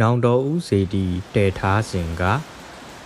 နောင်တော်ဦးစေတီတည်ထားစဉ်က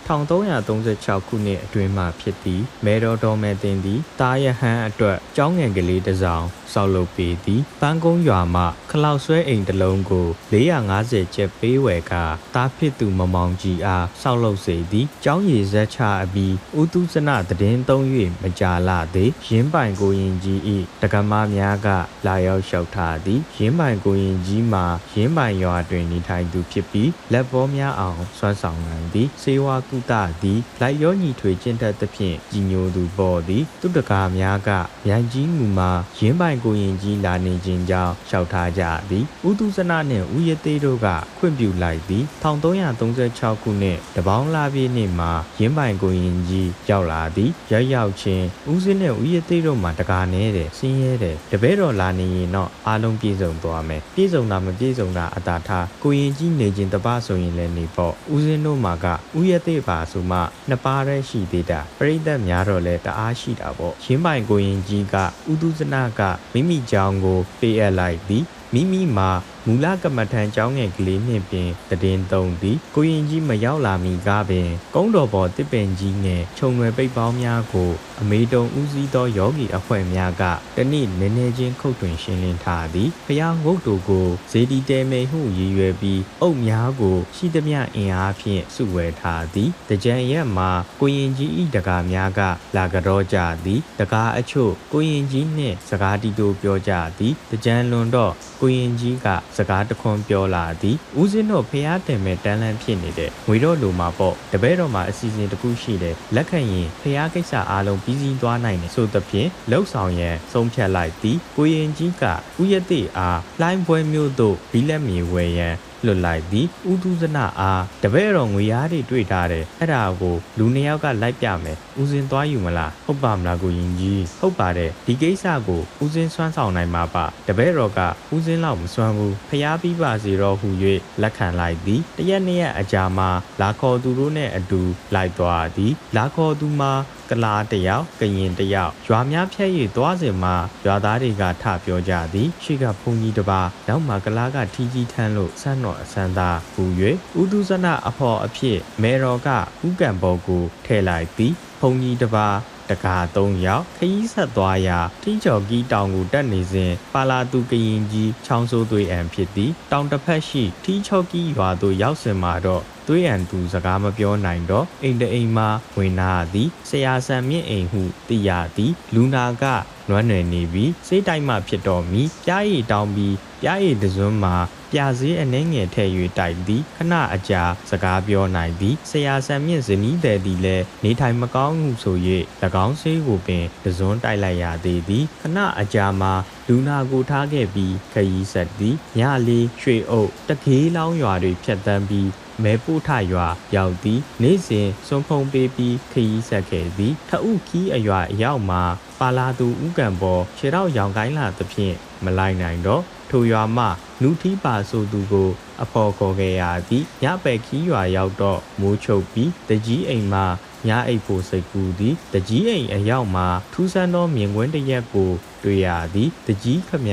1336ခုနှစ်အတွင်းမှဖြစ်သည်မေတော်တော်မဲတင်သည်တာယဟန်အတွက်ကျောင်းငယ်ကလေးတစ်စောင်ဆောက်လုပ်ပေးသည်ပန်းကုန်းရွာမှခလောက်ဆွဲအိမ်တစ်လုံးကို450ကျပ်ပေးဝယ်ကတားဖြစ်သူမမောင်ကြီးအားဆောက်လုပ်စေသည်ကျောင်းရည်ဇက်ချအပြီးဥတုဇနသတင်းသုံး၍မကြာလာသေးရင်းပိုင်ကိုရင်ကြီး၏တက္ကမများကလာရောက်လျှောက်ထားသည်ရင်းပိုင်ကိုရင်ကြီးမှာရင်းပိုင်ရွာတွင်နေထိုင်သူဖြစ်ပြီးလက်ဘောများအောင်စွမ်းဆောင်နိုင်သည်စေဝါကုသသည်လိုက်ရောညီထွေကျင့်တတ်သဖြင့်ကြီးညိုသူပေါ်သည် သူတကာများကမြိုင်ကြီးမူမှာရင်းပိုင်ကိုရင်ကြီးလာနေခြင်းကြောင့်လျှောက်ထားကြသည်ဥတုဇနနှင့်ဥယသေးတို့ကခွင့်ပြုလိုက်သည်1336ခုနှစ်တပေါင်းလာပြည့်နှစ်မှာရင်းပိုင်ကိုရင်ကြီးရောက်လာသည်ရောက်ရောက်ချင်းဦးစင်းနဲ့ဥယသေးတို့မှာတကာနေတယ်ဆင်းရဲတယ်တပည့်တော်လာနေရင်တော့အားလုံးပြည့်စုံသွားမယ်ပြည့်စုံတာမပြည့်စုံတာအတာထားကိုရင်ကြီးနေခြင်းတပဆိုရင်လည်းနေပေါ့ဦးစင်းတို့မှာကဥယသေးပါဆိုမှနှစ်ပါးတည်းရှိသေးတာပရိသတ်များတော့လဲတအားရှိတာပေါ့ရင်းပိုင်ကိုရင်ကြီးကဥတုဇနကမိမိကြောင်းကိုပေးအပ်လိုက်သည်မိမိမှာ မူလကမ္မထံကျောင်းငယ်ကလေးနှင့်ပင်တည်င်းသုံးသည်ကိုရင်ကြီးမရောက်လာမီကားပင်ကုန်းတော်ပေါ်တစ်ပင်ကြီးနှင့်ခြုံရွယ်ပိတ်ပေါင်းများကိုအမေတုံဦးစီးသောယောဂီအဖွဲ့များကတနေ့နည်းနည်းချင်းခုတ်တွင်ရှင်းလင်းထားသည်ဖျားငုတ်တို့ကိုဇေဒီတဲမေဟုရည်ရွယ်ပြီးအုပ်များကိုရှိသမျှအင်အားဖြင့်စုဝဲထားသည်တကြံရက်မှာကိုရင်ကြီးဤတကာများကလာကြောကြသည်တကာအချို့ကိုရင်ကြီးနှင့်စကားတီတိုပြောကြသည်တကြံလွန်တော့ကိုရင်ကြီးကစကားတခွန်းပြောလာသည်ဦးစင်းတို့ဖျားတင်မဲ့တန်းလန်းဖြစ်နေတဲ့ငွေတော့လိုမှာပေါ့တပည့်တော်မှာအစီအစဉ်တစ်ခုရှိတယ်လက်ခံရင်ဖျားကိစ္စအားလုံးပြီးစီးသွားနိုင်တယ်ဆိုသဖြင့်လှုပ်ဆောင်ရန်ဆုံးဖြတ်လိုက်သည်ကိုရင်ကြီးကဥယတိအားလှိုင်းပွဲမျိုးသို့ဘီလက်မြေဝယ်ရန် လွတ်လိုက်သည်ဥဒုဇနအားတပည့်တော်ငွေရားတွေတွေ့ထားတယ်အဲ့ဒါကိုလူနှစ်ယောက်ကလိုက်ပြမယ်ဦးစင်သွားယူမလားဟုတ်ပါမလားကိုရင်ကြီးဟုတ်ပါတယ်ဒီကိစ္စကိုဦးစင်စွမ်းဆောင်နိုင်မှာပါတပည့်တော်ကဦးစင်လောက်မစွမ်းဘူးဖျားပြီးပါစီတော့ဟူ၍လက်ခံလိုက်သည်တရက်နှစ်ရက်အကြာမှာလာခေါ်သူတို့နဲ့အတူလိုက်သွားသည်လာခေါ်သူမှာကလာတယောက်ကရင်တယောက်ရွာများဖြဲ့ရသွားစဉ်မှာရွာသားတွေကထပြောကြသည်ရှိကဘုံကြီးတစ်ပါးနောက်မှာကလာကထီးကြီးထမ်းလို့ဆန်းတော်အစမ်းသာဟူ၍ဥဒုဇနအဖော်အဖြစ်မေတော်ကဥကံဘော်ကိုထဲလိုက်သည်ဘုံကြီးတစ်ပါးတကာ၃ယောက်ခရီးဆက်သွားရာထိချော်ကီးတောင်ကိုတက်နေစဉ်ပါလာသူကရင်ကြီးချောင်းစိုးသွေးအံဖြစ်သည်တောင်တစ်ဖက်ရှိထီချော်ကီးရွာသို့ရောက်စဉ်မှာတော့သွေးရန်သူစကားမပြောနိုင်တော့အိမ်တအိမ်မှာဝင်လာသည်ဆရာဆန်မြင့်အိမ်ဟုသိရသည်လူနာကနွမ်းနယ်နေပြီးစိတ်တိုက်မှဖြစ်တော်မူပြားရည်တောင်းပြီးပြားရည်တစွန်းမှာ ပြာစည်းအနှဲငယ်ထည့်၍တိုက်သည်ခဏအကြာစကားပြောနိုင်သည်ဆရာဆန်မြင့်ဇနီးတဲ့သည်လည်းနေထိုင်မကောင်းမှုဆို၍၎င်းဆေးကိုပင်တစွန်းတိုက်လိုက်ရသေးသည်ခဏအကြာမှာလူနာကိုထားခဲ့ပြီးခရီးဆက်သည်ညလေးရွှေအုပ်တကေးလောင်းရွာတွေဖြတ်တန်းပြီးမဲပို့ထရွာရောက်သည်နေ့စဉ်စွန်ဖုံပေးပြီးခရီးဆက်ခဲ့သည်ထအုပ်ခီးအရွာအရောက်မှာပါလာသူဥကံပေါ်ခြေတော့ရောင်ကိုင်းလာသဖြင့်မလိုက်နိုင်တော့ ထိုရွာမှနူထီပါဆိုသူကိုအဖော်ခေါ်ခဲ့ရသည်ညပယ်ခီးရွာရောက်တော့မိုးချုပ်ပြီးတကြီးအိမ်မှာညအိပ်ဖို့စိတ်ကူးသည်တကြီးအိမ်အရောက်မှာထူးဆန်းသောမြင်ကွင်းတစ်ရက်ကို တွေ့ရသည်တကြီးခမ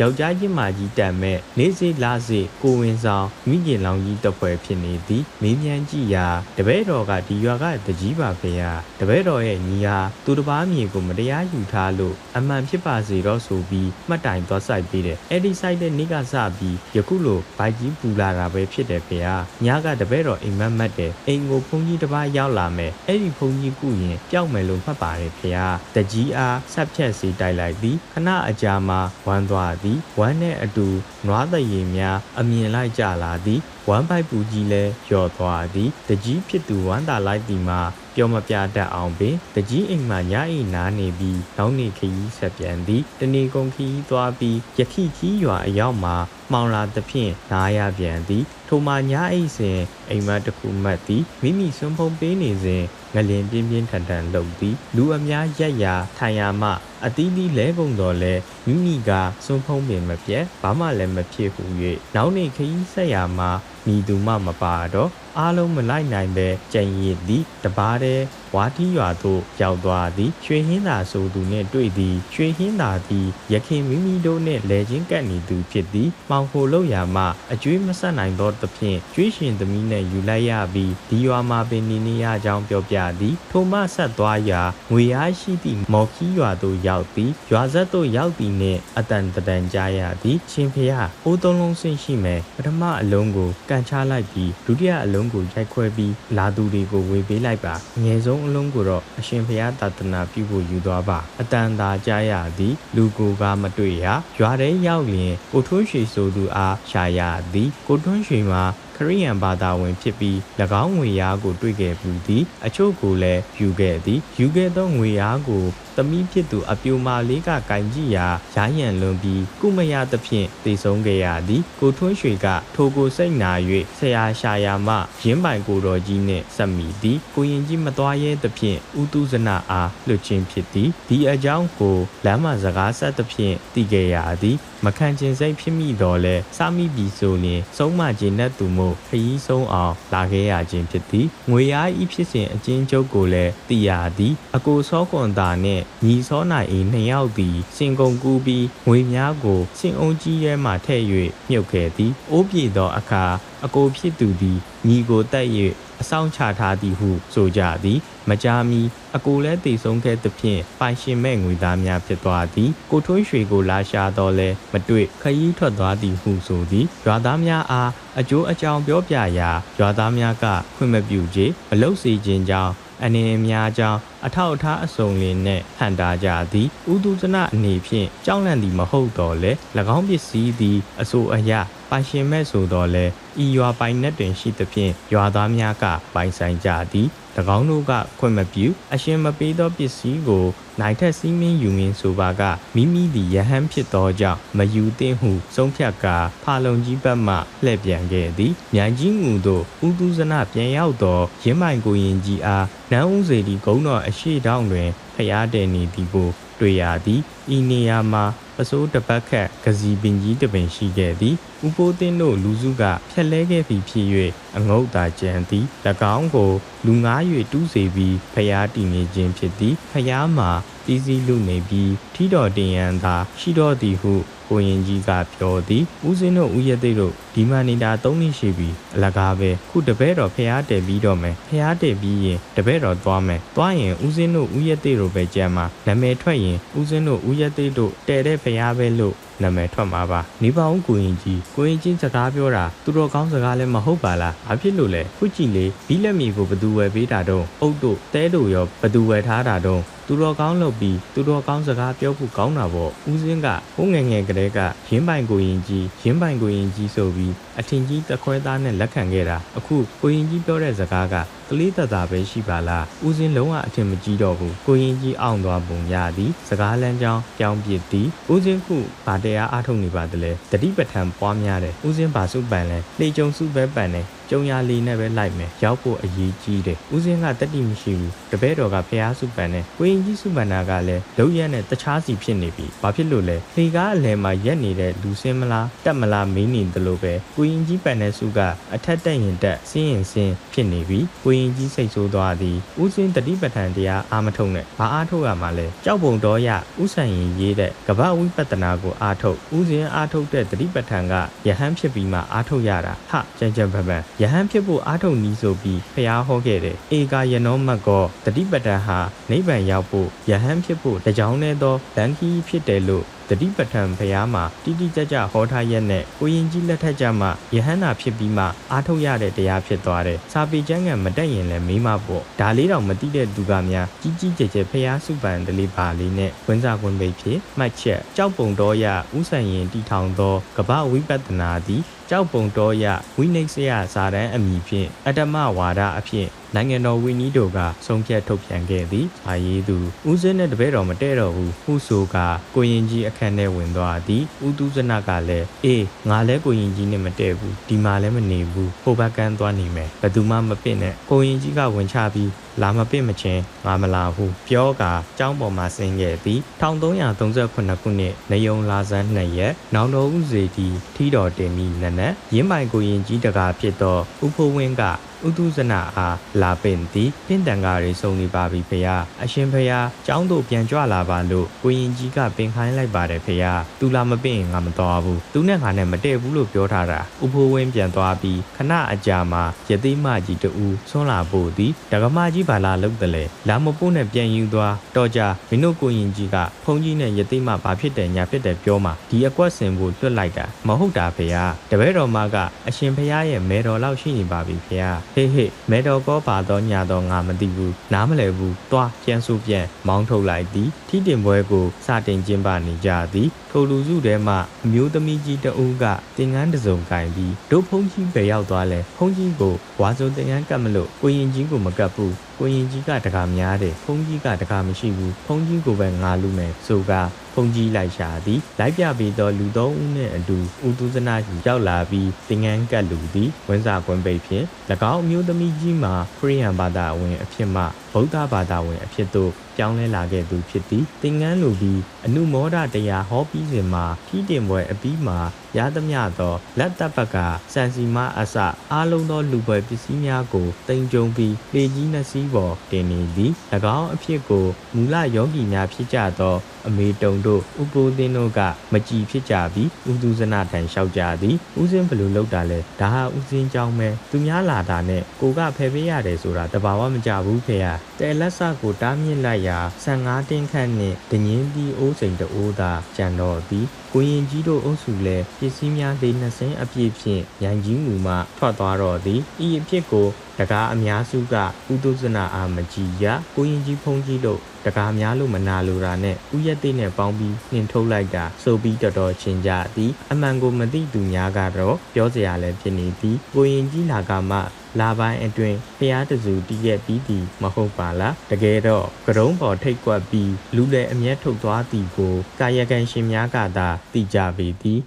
ယောက်ျားချင်းမကြီးတန်မဲ့နေစေလာစေကိုဝင်ဆောင်မိကျင်လောင်ကြီးတပွဲဖြစ်နေသည်မင်းမြန်ကြည့်ရာတပည့်တော်ကဒီရွာကတကြီးပါဖေဟာတပည့်တော်ရဲ့ညီဟာသူတစ်ပါးမြေကိုမတရားယူထားလို့အမှန်ဖြစ်ပါစေတော့ဆိုပြီးမှတ်တိုင်သွားဆိုင်ပေးတယ်အဲ့ဒီဆိုင်တဲ့နေ့ကစပြီးယခုလိုဘိုက်ကြီးပူလာတာပဲဖြစ်တယ်ဖေဟာညကတပည့်တော်အိမ်မက်မက်တယ်အိမ်ကိုဘုန်းကြီးတစ်ပါးရောက်လာမယ်အဲ့ဒီဘုန်းကြီးကုရင်ပျောက်မယ်လို့မှတ်ပါတယ်ဖေဟာတကြီးအားဆက်ဖြတ်စီတိုက်လိုက်သည်ခဏအကြာမှာဝမ်းသွားသည်ဝမ်းနဲ့အတူနွားသရေများအမြင်လိုက်ကြလာသည်ဝမ်းပိုက်ပူကြီးလဲလျော့သွားသည်တကြီးဖြစ်သူဝမ်းသာလိုက်သည်မှာ ပြောမပြတတ်အောင်ပင်တကြီးအိမ်မှညအိနားနေပြီးနောက်နေခရီးဆက်ပြန်သည်တနေကုန်ခရီးသွားပြီးယခိခီးရွာအရောက်မှာမှောင်လာသဖြင့်နားရပြန်သည်ထိုမှာညအိစဉ်အိမ်မက်တစ်ခုမှတ်သည်မိမိစွန့်ဖုံပေးနေစဉ်ငလင်ပြင်းပြင်းထန်ထန်လှုပ်သည်လူအများရက်ရာထိုင်ရာမှအသီးသီးလဲကုန်တော်လဲမိမိကစွန့်ဖုံးပင်မပြတ်ဘာမှလည်းမဖြစ်ဟု၍နောက်နေခရီးဆက်ရာမှာမိသူမှမပါတော့အားလုံးမလိုက်နိုင်ပဲကြံရည်သည်တပားတဲ့ဝါတီရွာသို့ရောက်သွားသည်ရွှေဟင်းသာဆိုသူနှင့်တွေ့သည်ရွှေဟင်းသာသည်ရခင်မိမိတို့နှင့်လဲချင်းကပ်နေသူဖြစ်သည်မောင်ခိုလို့ရာမှအကျွေးမဆက်နိုင်သောသဖြင့်ကျွေးရှင်သမီးနှင့်ယူလိုက်ရပြီးဒီရွာမှာပင်နေနေရကြောင်းပြောပြသည်ထိုမှဆက်သွားရာငွေအားရှိသည့်မော်ခီရွာသို့ရောက်သည်ရွာဆက်သို့ရောက်သည်နှင့်အတန်တတန်ကြားရသည်ရှင်ဖျားအိုးသုံးလုံးဆင့်ရှိမယ်ပထမအလုံးကိုကန်ချလိုက်ပြီးဒုတိယအလုံးကိုရိုက်ခွဲပြီးလာသူတွေကိုဝေပေးလိုက်ပါအငယ်ဆုံးအလုံးကိုတော့အရှင်ဖျားတာတနာပြုဖို့ယူသွားပါအတန်သာကြားရသည်လူကိုကမတွေ့ရရွာထဲရောက်လျင်ကိုထွန်းရွှေဆိုသူအားရှာရသည်ကိုထွန်းရွှေမှာခရိယန်ဘာသာဝင်ဖြစ်ပြီး၎င်းငွေရားကိုတွေ့ခဲ့ပူသည်အချို့ကိုလည်းယူခဲ့သည်ယူခဲ့သောငွေရားကို သမီးဖြစ်သူအပြိုမာလေးကကင်ကြည့်ရာရာရန်လွန်ပြီးကုမရသဖြင့်တည်ဆုံးခဲ့ရသည်ကိုထွန်းရွှေကထိုကိုစိတ်နာ၍ဆရာရှာယာမှရင်းပိုင်ကိုတော်ကြီးနှင့်ဆက်မိသည်ကိုရင်ကြီးမသွားရဲသဖြင့်ဥတုဇနာအားလွတ်ချင်းဖြစ်သည်ဒီအကြောင်းကိုလမ်းမစကားဆက်သဖြင့်သိခဲ့ရသည် မခံကျင်စိတ်ဖြစ်မိတော့လဲစမိပြီဆိုလျင်ဆုံးမခြင်းနဲ့သူမို့ခရီးဆုံးအောင်လာခဲ့ရခြင်းဖြစ်သည်ငွေရားဤဖြစ်စဉ်အချင်းချုပ်ကိုလည်းသိရသည်အကိုစောကွန်တာနှင့်ညီစောနိုင်၏နှစ်ယောက်သည်စင်ကုန်ကူးပြီးငွေများကိုစင်အုံကြီးရဲမှထည့်၍မြုပ်ခဲ့သည်အိုးပြေသောအခါအကိုဖြစ်သူသည်ညီကိုတက်၍ အဆောင်ချထားသည်ဟု ဆိုကြသည် မကြာမီအကိုလည်းတည်ဆုံးခဲ့သဖြင့်ပိုင်ရှင်မဲ့ငွေသားများဖြစ်သွားသည်ကိုထွန်းရွှေကိုလာရှာတော့လဲမတွေ့ခရီးထွက်သွားသည်ဟုဆိုသည်ရွာသားများအားအကျိုးအကြောင်းပြောပြရာရွာသားများကခွင့်မပြုကြမလုတ်စီခြင်းကြောင့် အနေအများကြောင့်အထောက်အထားအစုံလင်နှင့်ဟန်တာကြသည်ဥဒုဇနအနေဖြင့်ကြောက်လန့်သည်မဟုတ်တော့လဲ၎င်းပစ္စည်းသည်အဆိုအယပိုင်ရှင်မဲ့ဆိုတော့လဲဤရွာပိုင်နက်တွင်ရှိသဖြင့်ရွာသားများကပိုင်ဆိုင်ကြသည်၎ င်းတို့ကခွင့်မပြုအရှင်မပေးသောပစ္စည်းကိုနိုင်ထက်စီးမင်းယူမင်းဆိုပါကမိမိသည်ယဟန်ဖြစ်သောကြောင့်မယူသင့်ဟုဆုံးဖြတ်ကာဖာလုံကြီးဘက်မှလှည့်ပြန်ခဲ့သည်မြိုင်ကြီးငူသို့ဥဒုဇနပြန်ရောက်သောရင်းမိုင်ကိုရင်ကြီးအားနန်းဦးစေတီဂုံတော်အရှိတောင်းတွင်ဖျားတယ်နေသည်ကို တွေ့ရသည်ဤနေရာမှာပစိုးတပတ်ခတ်ကစီပင်ကြီးတပင်ရှိခဲ့သည်ဥပိုးသင်းတို့လူစုကဖြက်လဲခဲ့ပြီးဖြစ်၍အငုတ်သာကြံသည်၎င်းကိုလူငား၍တူးစေပြီးဖျားတည်နေခြင်းဖြစ်သည်ဖျားမှာပြည်စည်းလူနေပြီးထီတော်တင်ရန်သာရှိတော်သည်ဟု ကိုရင်ကြီးကပြောသည်ဦးစင်းတို့ဦးရသိတို့ဒီမနေတာ၃နှစ်ရှိပြီအလကားပဲခုတပည့်တော်ဖျားတယ်ပြီးတော့မယ်ဖျားတယ်ပြီးရင်တပည့်တော်သွားမယ်သွားရင်ဦးစင်းတို့ဦးရသိတို့ပဲကြံမှာနာမည်ထွက်ရင်ဦးစင်းတို့ဦးရသိတို့တဲတဲ့ဖျားပဲလို့နာမည်ထွက်မှာပါနေပါဦးကိုရင်ကြီးကိုရင်ကြီးစကားပြောတာသူတော်ကောင်းစကားလည်းမဟုတ်ပါလားဘာဖြစ်လို့လဲခုကြည့်လေဘီလက်မီကိုဘသူဝယ်ပေးတာတော့အုတ်တို့တဲတို့ရောဘသူဝယ်ထားတာတော့ သူတော်ကောင်းလုပ်ပြီးသူတော်ကောင်းစကားပြောဖို့ကောင်းတာပေါ့ဦးစင်းကဟိုးငယ်ငယ်ကလေးကရင်းပိုင်ကိုရင်ကြီးရင်းပိုင်ကိုရင်ကြီးဆိုပြီးအထင်ကြီးတခွဲသားနဲ့လက်ခံခဲ့တာအခုကိုရင်ကြီးပြောတဲ့စကားက ကလေးတသာပဲရှိပါလားဦးစင်းလုံးဝအထင်မကြီးတော့ဘူးကိုရင်ကြီးအောင်သွားပုံရသည်စကားလမ်းကြောင်းပြောင်းပြစ်သည်ဦးစင်းခုဗာတရားအားထုတ်နေပါတလဲတတိပဋ္ဌာန်ပွားများတယ်ဦးစင်းဗာစုပန်လဲလေကြုံစုပဲပန်တယ်ကျုံရလီနဲ့ပဲလိုက်မယ်ရောက်ဖို့အရေးကြီးတယ်ဦးစင်းကတတိမရှိဘူးတပည့်တော်ကဖះစုပန်နဲ့ကိုရင်ကြီးစုပန်နာကလည်းလုံရက်နဲ့တခြားစီဖြစ်နေပြီဘာဖြစ်လို့လဲလေကားအလဲမှာရက်နေတဲ့လူစင်းမလားတက်မလားမင်းနေတယ်လို့ပဲကိုရင်ကြီးပန်တဲ့စုကအထက်တက်ရင်တက်စင်းရင်စင်းဖြစ်နေပြီကိုရင်ကြီးစိတ်ဆိုးသွားသည်ဦးစင်းတတိပဋ္ဌာန်တရားအာမထုံနဲ့ဘာအားထုတ်ရမှာလဲကြောက်ပုံတော်ရဥဆိုင်ရင်ရေးတဲ့ကပ္ပဝိပဿနာကိုအာထုတ်ဦးစင်းအာထုတ်တဲ့တတိပဋ္ဌာန်ကယဟန်ဖြစ်ပြီးမှအာထုတ်ရတာဟကြမ်းကြမ်းပပန်ယဟန်ဖြစ်ဖို့အာထုတ်နီးဆိုပြီးဖျားဟောခဲ့တယ်ဧကာယနောမတ်ကောတတိပဋ္ဌာန်ဟာနိဗ္ဗာန်ရောက်ဖို့ယဟန်ဖြစ်ဖို့တကြောင်နဲ့သောလန်ခီဖြစ်တယ်လို့ တတိပဋ္ဌာန်ဘုရားမှာတိတိကျကျဟောထားရက်နဲ့ကိုရင်ကြီးလက်ထက်ကြမှာယဟန္တာဖြစ်ပြီးမှအားထုတ်ရတဲ့တရားဖြစ်သွားတယ်။စာပေကျမ်းကမတက်ရင်လည်းမေးမှပေါ့။ဒါလေးတော့မသိတဲ့သူကများကြီးကြီးကျယ်ကျယ်ဘုရားစုပန်တလေးပါလေးနဲ့ဝင်စားဝင်ပိတ်ဖြစ်မှတ်ချက်ကြောက်ပုံတော်ရဥဆိုင်ရင်တီထောင်သောကပ္ပဝိပဿနာသည် ကြောက်ပုံတော်ရဝိနိစ္စယဇာတန်အမိဖြင့်အတ္တမဝါဒအဖြစ်နိုင်ငံတော်ဝီနီတို့ကဆုံးဖြတ်ထုတ်ပြန်ခဲ့သည်။အာရေးသူဦးစင်းနဲ့တပည့်တော်မတဲ့တော့ဘူး။ဟုဆိုကကိုရင်ကြီးအခန်းထဲဝင်သွားသည်။ဦးသူဇနကလည်းအေးငါလဲကိုရင်ကြီးနဲ့မတဲ့ဘူး။ဒီမှာလည်းမနေဘူး။ဟိုဘက်ကန်းသွားနေမယ်။ဘယ်သူမှမပင့်နဲ့။ကိုရင်ကြီးကဝင်ချပြီးလာမပင့်မချင်းငါမလာဟုပြောကာကျောင်းပေါ်မှဆင်းခဲ့သည်1338ခုနှစ်နေယုံလာဇန်း2ရက်နောင်တော်ဦးစီတီထီတော်တင်မိနနက်ရင်းမိုင်ကိုရင်ကြီးတကာဖြစ်သောဥဖိုးဝင်းကဥတုဇနာအားလာပင်သည်တင့်တန်ကားရီစုံနေပါပြီဖေယအရှင်ဖေယကျောင်းသို့ပြန်ကြွလာပါလို့ကိုရင်ကြီးကပင်ခိုင်းလိုက်ပါတယ်ဖေယသူလာမပင့်ရင်ငါမတော်ဘူးသူနဲ့ငါနဲ့မတည့်ဘူးလို့ပြောထားတာဥဖိုးဝင်းပြန်သွားပြီးခဏအကြာမှာယသိမကြီးတူဆွန်းလာဖို့သည်ဒကမကြီးဘာလာလုပ်တယ်လဲလာမပို့နဲ့ပြန်ယူသွားတော့ကြမင်းတို့ကိုရင်ကြီးကဖုန်ကြီးနဲ့ယသိမဘာဖြစ်တယ်ညာဖြစ်တယ်ပြောမှာဒီအကွက်စင်ဖို့လွတ်လိုက်တာမဟုတ်တာဖေယတပည့်တော်မကအရှင်ဖေယရဲ့မဲတော်လောက်ရှိနေပါပြီဖေယဟေးဟေးမဲတော်ကောပါတော့ညာတော့ငါမသိဘူးနားမလဲဘူးတွားပြန်စုပြန်မောင်းထုတ်လိုက်သည်ထီတင်ပွဲကိုစတင်ကျင်းပနေကြသည်ထိုလူစုထဲမှအမျိုးသမီးကြီးတအူးကတင်ငန်းတစ်စုံကင်ပြီးဒုဖုန်ကြီးပဲရောက်သွားလဲဖုန်ကြီးကိုဝါစုံတင်ငန်းကတ်မလို့ကိုရင်ကြီးကိုမကတ်ဘူးကိုရင်ကြီးကတကာများတယ်ဖုန်ကြီးကတကာမရှိဘူးဖုန်ကြီးကိုပဲငါလူမယ်ဆိုကဖုန်ကြီးလိုက်ရှာသည်လိုက်ပြပြီးတော့လူသုံးဦးနှင့်အတူဦးသူဇနာကြီးရောက်လာပြီးတင်ငန်းကတ်လူသည်ဝန်စာကွင်းပိတ်ဖြင့်၎င်းအမျိုးသမီးကြီးမှာခရိယန်ဘာသာဝင်အဖြစ်မှဗုဒ္ဓဘာသာဝင်အဖြစ်သို့ ပြောင်းလဲလာခဲ့သူဖြစ်သည်တင်ငန်းလူပြီးအနုမောဒတရားဟောပြီးစဉ်မှာထီးတင်ပွဲအပြီးမှာရသမျှသောလက်တပ်ပတ်ကစံစီမအစအားလုံးသောလူပွဲပစ္စည်းများကိုတင်ကြုံပြီးလေကြီးနှစီးပေါ်တင်နေသည်၎င်းအဖြစ်ကိုမူလယောဂီများဖြစ်ကြသောအမေတုံတို့ဥပိုးသင်းတို့ကမကြည်ဖြစ်ကြပြီးဥသူဇနာထံလျှောက်ကြသည်ဥစဉ်ဘယ်လိုလုပ်တာလဲဒါဟာဥစဉ်ကြောင်းပဲသူများလာတာနဲ့ကိုကဖယ်ပေးရတယ်ဆိုတာတဘာဝမကြဘူးဖေရတဲလက်ဆကိုတားမြစ်လိုက်ရာ15တင်းခန့်နှင့်ဒငင်းပြီးအိုးစိန်တအိုးသာကြံတော့သည် ကိုရင်ကြီးတို့အုပ်စုလည်းပစ္စည်းများလေးနှစ်စင်းအပြည့်ဖြင့်ရန်ကြီးမူမှထွက်သွားတော့သည်ဤအဖြစ်ကိုတကားအများစုကဥဒုဇနာအာမကြည်ရကိုရင်ကြီးဖုန်ကြီးတို့တကားများလို့မနာလိုတာနဲ့ဥရက်သိနဲ့ပေါင်းပြီးနှင်ထုတ်လိုက်တာဆိုပြီးတော်တော်ချင်းကြသည်အမှန်ကိုမသိသူများကတော့ပြောစရာလည်းဖြစ်နေသည်ကိုရင်ကြီးလာကမှ လာပိုင်းအတွင်းဖျားတစုတည်ရက်ပြီးသည်မဟုတ်ပါလားတကယ်တော့ကရုံးပေါ်ထိတ်ကွက်ပြီးလူလည်းအမျက်ထုတ်သွားသည်ကိုကာယကံရှင်များကသာသိကြပေသည်